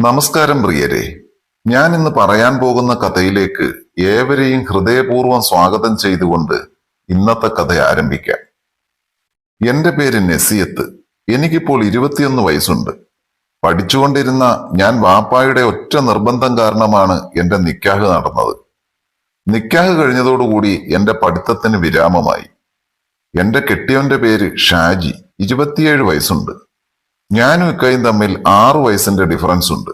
നമസ്കാരം പ്രിയരെ. ഞാൻ ഇന്ന് പറയാൻ പോകുന്ന കഥയിലേക്ക് ഏവരെയും ഹൃദയപൂർവം സ്വാഗതം ചെയ്തുകൊണ്ട് ഇന്നത്തെ കഥ ആരംഭിക്കാം. എന്റെ പേര് നസിയത്ത്. എനിക്കിപ്പോൾ ഇരുപത്തിയൊന്ന് വയസ്സുണ്ട്. പഠിച്ചുകൊണ്ടിരുന്ന ഞാൻ വാപ്പായുടെ ഒറ്റ നിർബന്ധം കാരണമാണ് എന്റെ നിക്കാഹ് നടന്നത്. നിക്കാഹ് കഴിഞ്ഞതോടുകൂടി എന്റെ പഠിത്തത്തിന് വിരാമമായി. എന്റെ കെട്ടിയവന്റെ പേര് ഷാജി. ഇരുപത്തിയേഴ് വയസ്സുണ്ട്. ഞാനും ഇക്കയും തമ്മിൽ ആറു വയസ്സിന്റെ ഡിഫറൻസ് ഉണ്ട്.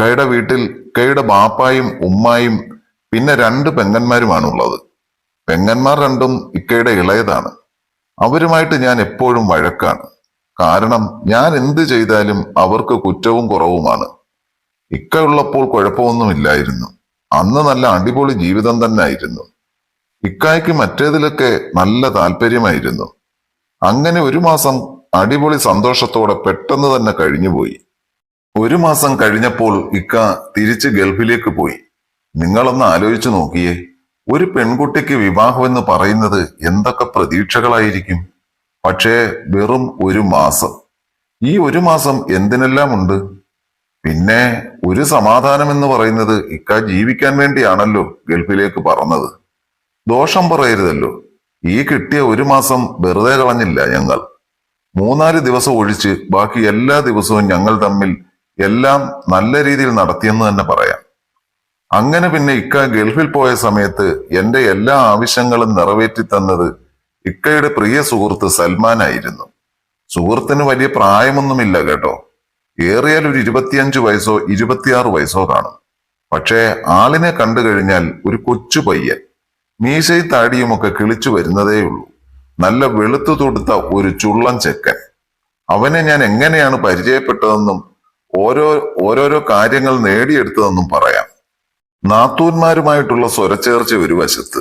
കൈയുടെ വീട്ടിൽ കൈയുടെ ബാപ്പായും ഉമ്മായും പിന്നെ രണ്ട് പെങ്ങന്മാരുമാണ് ഉള്ളത് പെങ്ങന്മാർ രണ്ടും ഇക്കയുടെ ഇളയതാണ്. അവരുമായിട്ട് ഞാൻ എപ്പോഴും വഴക്കാണ്. കാരണം ഞാൻ എന്ത് ചെയ്താലും അവർക്ക് കുറ്റവും കുറവുമാണ്. ഇക്ക ഉള്ളപ്പോൾ കുഴപ്പമൊന്നുമില്ലായിരുന്നു. അന്ന് നല്ല അടിപൊളി ജീവിതം തന്നെ ആയിരുന്നു. ഇക്കായ്ക്ക് മറ്റേതിലൊക്കെ നല്ല താല്പര്യമായിരുന്നു. അങ്ങനെ ഒരു മാസം അടിപൊളി സന്തോഷത്തോടെ പെട്ടെന്ന് തന്നെ കഴിഞ്ഞുപോയി. ഒരു മാസം കഴിഞ്ഞപ്പോൾ ഇക്ക തിരിച്ച് ഗൾഫിലേക്ക് പോയി. നിങ്ങളൊന്ന് ആലോചിച്ചു നോക്കിയേ ഒരു പെൺകുട്ടിക്ക് വിവാഹമെന്ന് പറയുന്നത് എന്തൊക്കെ പ്രതീക്ഷകളായിരിക്കും? പക്ഷേ വെറും ഒരു മാസം. ഈ ഒരു മാസം എന്തിനെല്ലാം ഉണ്ട് പിന്നെ ഒരു സമാധാനം എന്ന് പറയുന്നത് ഇക്ക ജീവിക്കാൻ വേണ്ടിയാണല്ലോ ഗൾഫിലേക്ക് പറഞ്ഞത് ദോഷം പറയരുതല്ലോ. ഈ കിട്ടിയ ഒരു മാസം വെറുതെ കളഞ്ഞില്ല ഞങ്ങൾ. മൂന്നാൽ ദിവസം ഒഴിച്ച് ബാക്കി എല്ലാ ദിവസവും ഞങ്ങൾ തമ്മിൽ എല്ലാം നല്ല രീതിയിൽ നടത്തിയെന്ന് തന്നെ പറയാം. അങ്ങനെ പിന്നെ ഇക്ക ഗൾഫിൽ പോയ സമയത്ത് എന്റെ എല്ലാ ആവശ്യങ്ങളും നിറവേറ്റി തന്നത് ഇക്കയുടെ പ്രിയ സുഹൃത്ത് സൽമാനായിരുന്നു സുഹൃത്തിന് വലിയ പ്രായമൊന്നുമില്ല കേട്ടോ. ഏറിയാൽ ഒരു ഇരുപത്തിയഞ്ച് വയസ്സോ ഇരുപത്തിയാറ് വയസ്സോ കാണും. പക്ഷേ ആളിനെ കണ്ടു കഴിഞ്ഞാൽ ഒരു കൊച്ചു പയ്യൻ. മീശയും താടിയുമൊക്കെ കിളിച്ചു വരുന്നതേയുള്ളൂ. നല്ല വെളുത്തു തൊടുത്ത ഒരു ചുള്ളൻ ചെക്കൻ. അവനെ ഞാൻ എങ്ങനെയാണ് പരിചയപ്പെട്ടതെന്നും ഓരോ ഓരോരോ കാര്യങ്ങൾ നേടിയെടുത്തതെന്നും പറയാം. നാത്തൂന്മാരുമായിട്ടുള്ള സ്വരച്ചേർച്ച ഒരു വശത്ത്.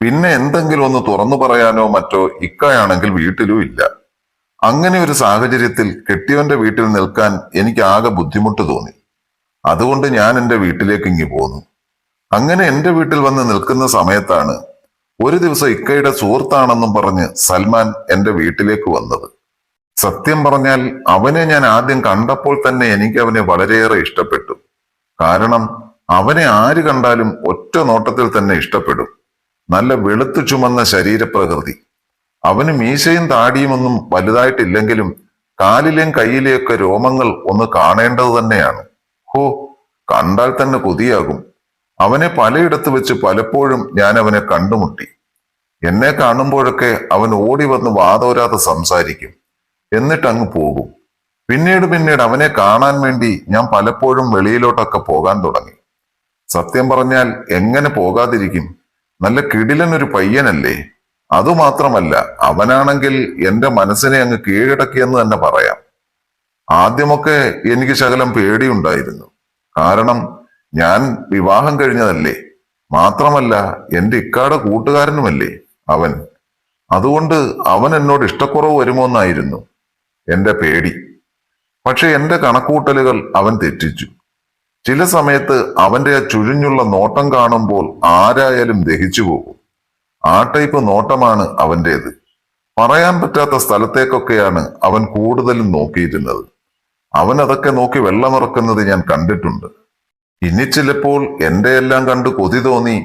പിന്നെ എന്തെങ്കിലും ഒന്ന് തുറന്നു പറയാനോ മറ്റോ ഇക്കയാണെങ്കിൽ വീട്ടിലും ഇല്ല. അങ്ങനെ ഒരു സാഹചര്യത്തിൽ കെട്ടിയവന്റെ വീട്ടിൽ നിൽക്കാൻ എനിക്ക് ആകെ ബുദ്ധിമുട്ട് തോന്നി. അതുകൊണ്ട് ഞാൻ എന്റെ വീട്ടിലേക്ക് ഇങ്ങി പോന്നു. അങ്ങനെ എന്റെ വീട്ടിൽ വന്ന് നിൽക്കുന്ന സമയത്താണ് ഒരു ദിവസം ഇക്കയുടെ സുഹൃത്താണെന്നും പറഞ്ഞ് സൽമാൻ എന്റെ വീട്ടിലേക്ക് വന്നത്. സത്യം പറഞ്ഞാൽ അവനെ ഞാൻ ആദ്യം കണ്ടപ്പോൾ തന്നെ എനിക്ക് അവനെ വളരെയേറെ ഇഷ്ടപ്പെട്ടു. കാരണം അവനെ ആര് കണ്ടാലും ഒറ്റ നോട്ടത്തിൽ തന്നെ ഇഷ്ടപ്പെടും. നല്ല വെളുത്തു ചുമന്ന ശരീരപ്രകൃതി. അവന് മീശയും താടിയുമൊന്നും വലുതായിട്ടില്ലെങ്കിലും കാലിലെയും കയ്യിലെയൊക്കെ രോമങ്ങൾ ഒന്ന് കാണേണ്ടത് തന്നെയാണ്. ഹോ കണ്ടാൽ തന്നെ കൊതിയാകും. അവനെ പലയിടത്ത് വെച്ച് പലപ്പോഴും ഞാൻ അവനെ കണ്ടുമുട്ടി. എന്നെ കാണുമ്പോഴൊക്കെ അവൻ ഓടി വന്ന് വാതോരാതെ സംസാരിക്കും. എന്നിട്ട് അങ്ങ് പോകും. പിന്നീട് പിന്നീട് അവനെ കാണാൻ വേണ്ടി ഞാൻ പലപ്പോഴും വെളിയിലോട്ടൊക്കെ പോകാൻ തുടങ്ങി. സത്യം പറഞ്ഞാൽ എങ്ങനെ പോകാതിരിക്കും? നല്ല കിടിലൻ ഒരു പയ്യനല്ലേ? അതുമാത്രമല്ല അവനാണെങ്കിൽ എന്റെ മനസ്സിനെ അങ്ങ് കീഴടക്കിയെന്ന് തന്നെ പറയാം. ആദ്യമൊക്കെ എനിക്ക് ശകലം പേടിയുണ്ടായിരുന്നു. കാരണം ഞാൻ വിവാഹം കഴിഞ്ഞതല്ലേ? മാത്രമല്ല എന്റെ ഇക്കാടെ കൂട്ടുകാരനുമല്ലേ അവൻ? അതുകൊണ്ട് അവൻ എന്നോട് ഇഷ്ടക്കുറവ് വരുമോന്നായിരുന്നു എന്റെ പേടി. പക്ഷെ എന്റെ കണക്കൂട്ടലുകൾ അവൻ തെറ്റിച്ചു. ചില സമയത്ത് അവന്റെ ആ ചുഴിഞ്ഞുള്ള നോട്ടം കാണുമ്പോൾ ആരായാലും ദഹിച്ചു പോകും. ആ ടൈപ്പ് നോട്ടമാണ് അവന്റേത്. പറയാൻ പറ്റാത്ത സ്ഥലത്തേക്കൊക്കെയാണ് അവൻ കൂടുതലും നോക്കിയിരുന്നത്. അവൻ അതൊക്കെ നോക്കി വെള്ളമിറക്കുന്നത് ഞാൻ കണ്ടിട്ടുണ്ട്. ഇനി ചിലപ്പോൾ എന്റെ എല്ലാം കണ്ട് കൊതി തോന്നി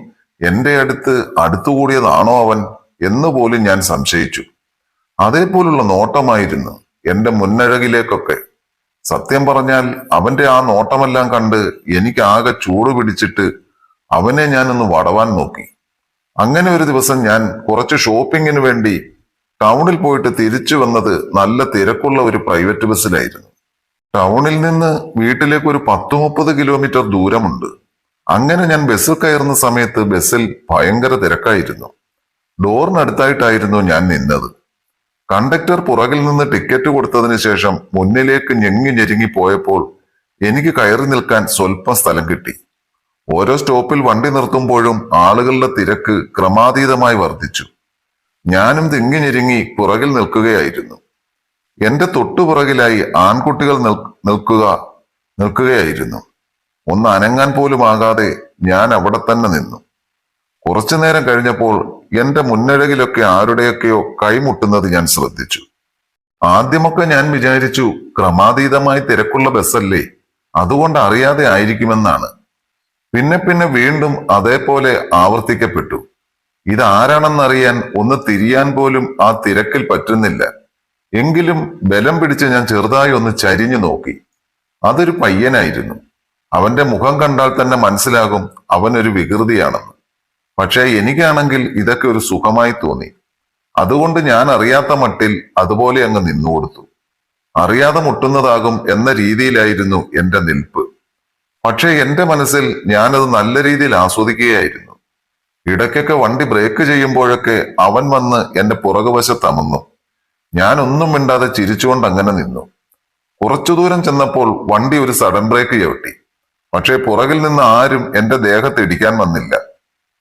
എന്റെ അടുത്ത് അടുത്തുകൂടിയതാണോ അവൻ എന്ന് പോലും ഞാൻ സംശയിച്ചു. അതേപോലുള്ള നോട്ടമായിരുന്നു എന്റെ മുന്നഴകിലേക്കൊക്കെ. സത്യം പറഞ്ഞാൽ അവന്റെ ആ നോട്ടമെല്ലാം കണ്ട് എനിക്ക് ആകെ ചൂട് പിടിച്ചിട്ട് അവനെ ഞാനൊന്ന് വടവാൻ നോക്കി. അങ്ങനെ ഒരു ദിവസം ഞാൻ കുറച്ച് ഷോപ്പിങ്ങിന് വേണ്ടി ടൗണിൽ പോയിട്ട് തിരിച്ചു വന്നത് നല്ല തിരക്കുള്ള ഒരു പ്രൈവറ്റ് ബസ്സിലായിരുന്നു ടൗണിൽ നിന്ന് വീട്ടിലേക്ക് ഒരു പത്ത് മുപ്പത് കിലോമീറ്റർ ദൂരമുണ്ട്. അങ്ങനെ ഞാൻ ബസ്സിൽ കയറുന്ന സമയത്ത് ബസ്സിൽ ഭയങ്കര തിരക്കായിരുന്നു. ഡോറിനടുത്തായിട്ടായിരുന്നു ഞാൻ നിന്നത്. കണ്ടക്ടർ പുറകിൽ നിന്ന് ടിക്കറ്റ് കൊടുത്തതിന് ശേഷം മുന്നിലേക്ക് ഞെങ്ങി ഞെരുങ്ങി പോയപ്പോൾ എനിക്ക് കയറി നിൽക്കാൻ സ്വല്പം സ്ഥലം കിട്ടി. ഓരോ സ്റ്റോപ്പിൽ വണ്ടി നിർത്തുമ്പോഴും ആളുകളുടെ തിരക്ക് ക്രമാതീതമായി വർദ്ധിച്ചു. ഞാനും തിങ്ങി ഞെരുങ്ങി പുറകിൽ നിൽക്കുകയായിരുന്നു. എന്റെ തൊട്ടുപുറകിലായി ആൺകുട്ടികൾ നിൽ- നിൽക്കുക നിൽക്കുകയായിരുന്നു. ഒന്ന് അനങ്ങാൻ പോലും ആകാതെ ഞാൻ അവിടെ തന്നെ നിന്നു. കുറച്ചു നേരം കഴിഞ്ഞപ്പോൾ എന്റെ മുന്നഴകിലൊക്കെ ആരുടെയൊക്കെയോ കൈമുട്ടുന്നത് ഞാൻ ശ്രദ്ധിച്ചു. ആദ്യമൊക്കെ ഞാൻ വിചാരിച്ചു ക്രമാതീതമായി തിരക്കുള്ള ബസ്സല്ലേ അതുകൊണ്ട് അറിയാതെ ആയിരിക്കുമെന്നാണ്. പിന്നെ പിന്നെ വീണ്ടും അതേപോലെ ആവർത്തിക്കപ്പെട്ടു. ഇതാരാണെന്നറിയാൻ ഒന്ന് തിരിയാൻ പോലും ആ തിരക്കിൽ പറ്റുന്നില്ല. എങ്കിലും ബലം പിടിച്ച് ഞാൻ ചെറുതായി ഒന്ന് ചരിഞ്ഞു നോക്കി. അതൊരു പയ്യനായിരുന്നു. അവന്റെ മുഖം കണ്ടാൽ തന്നെ മനസ്സിലാകും അവനൊരു വികൃതിയാണെന്ന്. പക്ഷേ എനിക്കാണെങ്കിൽ ഇതൊക്കെ ഒരു സുഖമായി തോന്നി. അതുകൊണ്ട് ഞാൻ അറിയാത്ത മട്ടിൽ അതുപോലെ അങ്ങ് നിന്നുകൊടുത്തു അറിയാതെ മുട്ടുന്നതാകും എന്ന രീതിയിലായിരുന്നു എന്റെ നിൽപ്പ്. പക്ഷേ എന്റെ മനസ്സിൽ ഞാനത് നല്ല രീതിയിൽ ആസ്വദിക്കുകയായിരുന്നു. ഇടയ്ക്കൊക്കെ വണ്ടി ബ്രേക്ക് ചെയ്യുമ്പോഴൊക്കെ അവൻ വന്ന് എന്റെ പുറകുവശത്ത് ഒന്നും മിണ്ടാതെ ചിരിച്ചുകൊണ്ട് അങ്ങനെ നിന്നു. കുറച്ചു ദൂരം ചെന്നപ്പോൾ വണ്ടി ഒരു സഡൻ ബ്രേക്ക് ചവിട്ടി. പക്ഷേ പുറകിൽ നിന്ന് ആരും എന്റെ ദേഹത്ത് ഇടിക്കാൻ വന്നില്ല.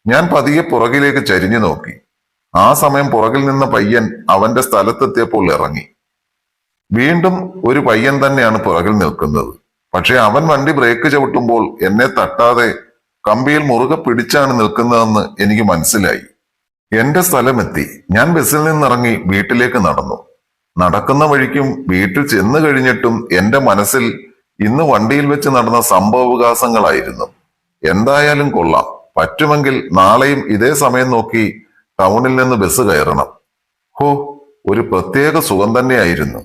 ഞാൻ പതിയെ പുറകിലേക്ക് ചരിഞ്ഞു നോക്കി. ആ സമയം പുറകിൽ നിന്ന പയ്യൻ അവന്റെ സ്ഥലത്തെത്തിയപ്പോൾ ഇറങ്ങി. വീണ്ടും ഒരു പയ്യൻ തന്നെയാണ് പുറകിൽ നിൽക്കുന്നത്. പക്ഷെ അവൻ വണ്ടി ബ്രേക്ക് ചവിട്ടുമ്പോൾ എന്നെ തട്ടാതെ കമ്പിയിൽ മുറുകെ പിടിച്ചാണ് നിൽക്കുന്നതെന്ന് എനിക്ക് മനസ്സിലായി. എന്റെ സ്ഥലമെത്തി. ഞാൻ ബസ്സിൽ നിന്നിറങ്ങി വീട്ടിലേക്ക് നടന്നു. നടക്കുന്ന വഴിക്കും വീട്ടിൽ ചെന്നു കഴിഞ്ഞിട്ടും എന്റെ മനസ്സിൽ ഇന്ന് വണ്ടിയിൽ വെച്ച് നടന്ന സംഭവവികാസങ്ങളായിരുന്നു. എന്തായാലും കൊള്ളാം. പറ്റുമെങ്കിൽ നാളെയും ഇതേ സമയം നോക്കി ടൗണിൽ നിന്ന് ബസ് കയറണം. ഹോ ഒരു പ്രത്യേക സുഖം തന്നെയായിരുന്നു.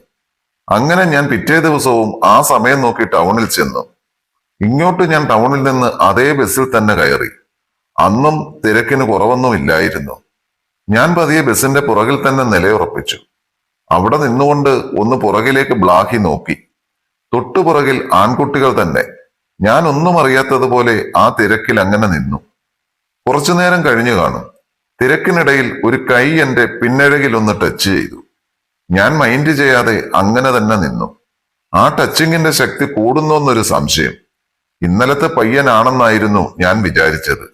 അങ്ങനെ ഞാൻ പിറ്റേ ദിവസവും ആ സമയം നോക്കി ടൗണിൽ ചെന്നു. ഇങ്ങോട്ട് ഞാൻ ടൗണിൽ നിന്ന് അതേ ബസ്സിൽ തന്നെ കയറി. അന്നും തിരക്കിന് കുറവൊന്നുമില്ലായിരുന്നു ഞാൻ പതിയെ ബസിന്റെ പുറകിൽ തന്നെ നിലയുറപ്പിച്ചു. അവിടെ നിന്നുകൊണ്ട് ഒന്ന് പുറകിലേക്ക് ബ്ലാഹി നോക്കി. തൊട്ടുപുറകിൽ ആൺകുട്ടികൾ തന്നെ. ഞാൻ ഒന്നും അറിയാത്തതുപോലെ ആ തിരക്കിൽ അങ്ങനെ നിന്നു. കുറച്ചു നേരം കഴിഞ്ഞു കാണും. തിരക്കിനിടയിൽ ഒരു കൈ എന്റെ പിന്നഴകിൽ ഒന്ന് ടച്ച് ചെയ്തു. ഞാൻ മൈൻഡ് ചെയ്യാതെ അങ്ങനെ തന്നെ നിന്നു. ആ ടച്ചിങ്ങിന്റെ ശക്തി കൂടുന്നോന്നൊരു സംശയം. ഇന്നലത്തെ പയ്യനാണെന്നായിരുന്നു ഞാൻ വിചാരിച്ചത്.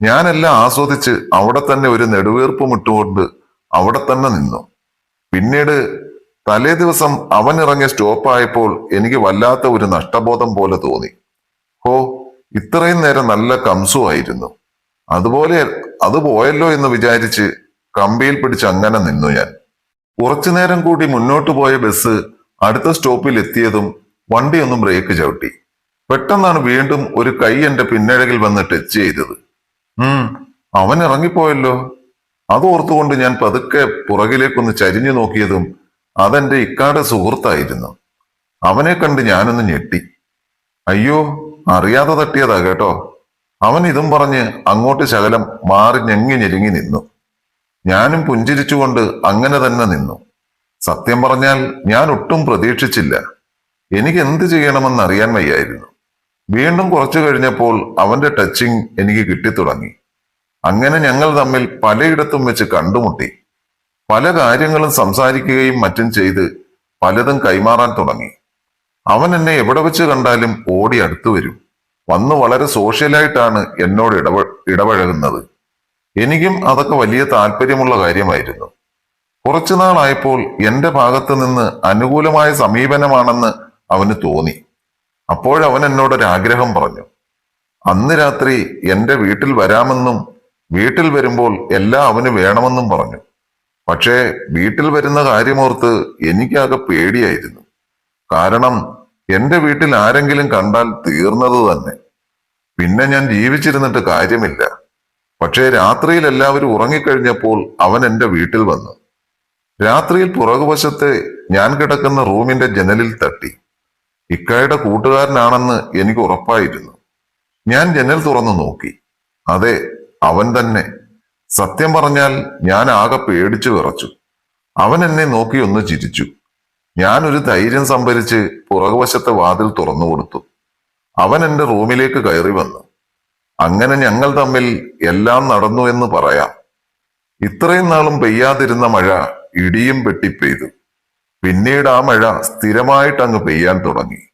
ഞാനെല്ലാം ആസ്വദിച്ച് അവിടെ തന്നെ ഒരു നെടുവീർപ്പും മുട്ടുകൊണ്ട് അവിടെ തന്നെ നിന്നു. പിന്നീട് തലേ ദിവസം അവൻ ഇറങ്ങിയ സ്റ്റോപ്പായപ്പോൾ എനിക്ക് വല്ലാത്ത ഒരു നഷ്ടബോധം പോലെ തോന്നി. ഹോ ഇത്രയും നേരം നല്ല കംസുമായിരുന്നു അതുപോലെ അത് പോയല്ലോ എന്ന് വിചാരിച്ച് കമ്പിയിൽ പിടിച്ച് അങ്ങനെ നിന്നു ഞാൻ. കുറച്ചു നേരം കൂടി മുന്നോട്ട് പോയ ബസ് അടുത്ത സ്റ്റോപ്പിൽ എത്തിയതും വണ്ടിയൊന്നും ബ്രേക്ക് ചവിട്ടി. പെട്ടെന്നാണ് വീണ്ടും ഒരു കൈ എന്റെ പിന്നഴകിൽ വന്ന് ടച്ച് ചെയ്തത്. ഉം. അവൻ ഇറങ്ങിപ്പോയല്ലോ. അത് ഓർത്തുകൊണ്ട് ഞാൻ പതുക്കെ പുറകിലേക്കൊന്ന് ചരിഞ്ഞു നോക്കിയതും അതെന്റെ ഇക്കാടെ സുഹൃത്തായിരുന്നു. അവനെ കണ്ട് ഞാനൊന്ന് ഞെട്ടി. അയ്യോ അറിയാതെ തട്ടിയതാ കേട്ടോ. അവൻ ഇതും പറഞ്ഞ് അങ്ങോട്ട് ശകലം മാറി ഞെങ്ങി ഞെരുങ്ങി നിന്നു. ഞാനും പുഞ്ചിരിച്ചുകൊണ്ട് അങ്ങനെ തന്നെ നിന്നു. സത്യം പറഞ്ഞാൽ ഞാൻ ഒട്ടും പ്രതീക്ഷിച്ചില്ല. എനിക്ക് എന്ത് ചെയ്യണമെന്ന് അറിയാൻ വയ്യായിരുന്നു. വീണ്ടും കുറച്ചു കഴിഞ്ഞപ്പോൾ അവന്റെ ടച്ചിങ് എനിക്ക് കിട്ടിത്തുടങ്ങി അങ്ങനെ ഞങ്ങൾ തമ്മിൽ പലയിടത്തും വെച്ച് കണ്ടുമുട്ടി. പല കാര്യങ്ങളും സംസാരിക്കുകയും മറ്റും ചെയ്ത് പലതും കൈമാറാൻ തുടങ്ങി. അവൻ എന്നെ എവിടെ വെച്ച് കണ്ടാലും ഓടി അടുത്തു വരും. വന്ന് വളരെ സോഷ്യലായിട്ടാണ് എന്നോട് ഇടപ ഇടപഴകുന്നത്. എനിക്കും അതൊക്കെ വലിയ താല്പര്യമുള്ള കാര്യമായിരുന്നു. കുറച്ചു നാളായപ്പോൾ എന്റെ ഭാഗത്ത് നിന്ന് അനുകൂലമായ സമീപനമാണെന്ന് അവന് തോന്നി. അപ്പോഴവൻ എന്നോടൊരാഗ്രഹം പറഞ്ഞു. അന്ന് രാത്രി എന്റെ വീട്ടിൽ വരാമെന്നും വീട്ടിൽ വരുമ്പോൾ എല്ലാം അവന് വേണമെന്നും പറഞ്ഞു. പക്ഷേ വീട്ടിൽ വരുന്ന കാര്യമോർത്ത് എനിക്കാകെ പേടിയായിരുന്നു. കാരണം എന്റെ വീട്ടിൽ ആരെങ്കിലും കണ്ടാൽ തീർന്നത് തന്നെ. പിന്നെ ഞാൻ ജീവിച്ചിരുന്നിട്ട് കാര്യമില്ല. പക്ഷേ രാത്രിയിൽ എല്ലാവരും ഉറങ്ങിക്കഴിഞ്ഞപ്പോൾ അവൻ എന്റെ വീട്ടിൽ വന്നു. രാത്രിയിൽ പുറകുവശത്തെ ഞാൻ കിടക്കുന്ന റൂമിന്റെ ജനലിൽ തട്ടി. ഇക്കായുടെ കൂട്ടുകാരനാണെന്ന് എനിക്ക് ഉറപ്പായിരുന്നു. ഞാൻ ജനൽ തുറന്നു നോക്കി. അതെ അവൻ തന്നെ. സത്യം പറഞ്ഞാൽ ഞാൻ ആകെ പേടിച്ചു വിറച്ചു. അവൻ എന്നെ നോക്കി ഒന്ന് ചിരിച്ചു. ഞാൻ ഒരു ധൈര്യം സംഭരിച്ച് പുറകുവശത്തെ വാതിൽ തുറന്നു കൊടുത്തു. അവൻ എന്റെ റൂമിലേക്ക് കയറി വന്നു. അങ്ങനെ ഞങ്ങൾ തമ്മിൽ എല്ലാം നടന്നു എന്ന് പറയാം. ഇത്രയും നാളും പെയ്യാതിരുന്ന മഴ ഇടിയും വെട്ടിപ്പെയ്തു. പിന്നീട് ആ മഴ സ്ഥിരമായിട്ട് അങ്ങ് പെയ്യാൻ തുടങ്ങി.